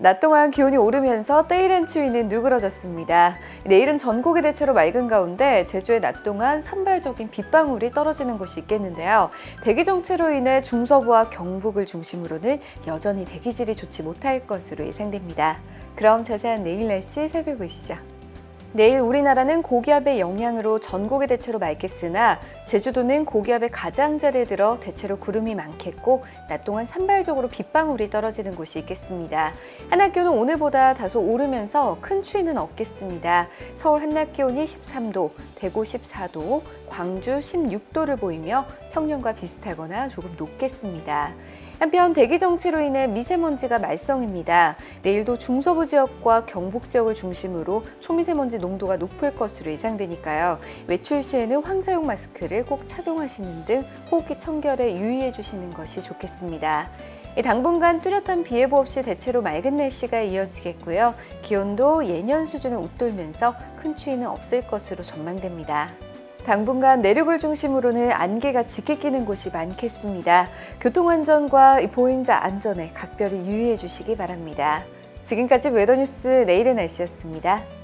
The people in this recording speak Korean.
낮 동안 기온이 오르면서 때이른 추위는 누그러졌습니다. 내일은 전국이 대체로 맑은 가운데 제주의 낮 동안 산발적인 빗방울이 떨어지는 곳이 있겠는데요. 대기 정체로 인해 중서부와 경북을 중심으로는 여전히 대기질이 좋지 못할 것으로 예상됩니다. 그럼 자세한 내일 날씨 살펴보시죠. 내일 우리나라는 고기압의 영향으로 전국이 대체로 맑겠으나 제주도는 고기압의 가장자리에 들어 대체로 구름이 많겠고 낮 동안 산발적으로 빗방울이 떨어지는 곳이 있겠습니다. 한낮 기온은 오늘보다 다소 오르면서 큰 추위는 없겠습니다. 서울 한낮 기온이 13도, 대구 14도, 광주 16도를 보이며 평년과 비슷하거나 조금 높겠습니다. 한편 대기 정체로 인해 미세먼지가 말썽입니다. 내일도 중서부 지역과 경북 지역을 중심으로 초 미세먼지 농도가 높을 것으로 예상되니까요. 외출 시에는 황사용 마스크를 꼭 착용하시는 등 호흡기 청결에 유의해 주시는 것이 좋겠습니다. 당분간 뚜렷한 비 예보 없이 대체로 맑은 날씨가 이어지겠고요. 기온도 예년 수준을 웃돌면서 큰 추위는 없을 것으로 전망됩니다. 당분간 내륙을 중심으로는 안개가 짙게 끼는 곳이 많겠습니다. 교통안전과 보행자 안전에 각별히 유의해 주시기 바랍니다. 지금까지 웨더뉴스 내일의 날씨였습니다.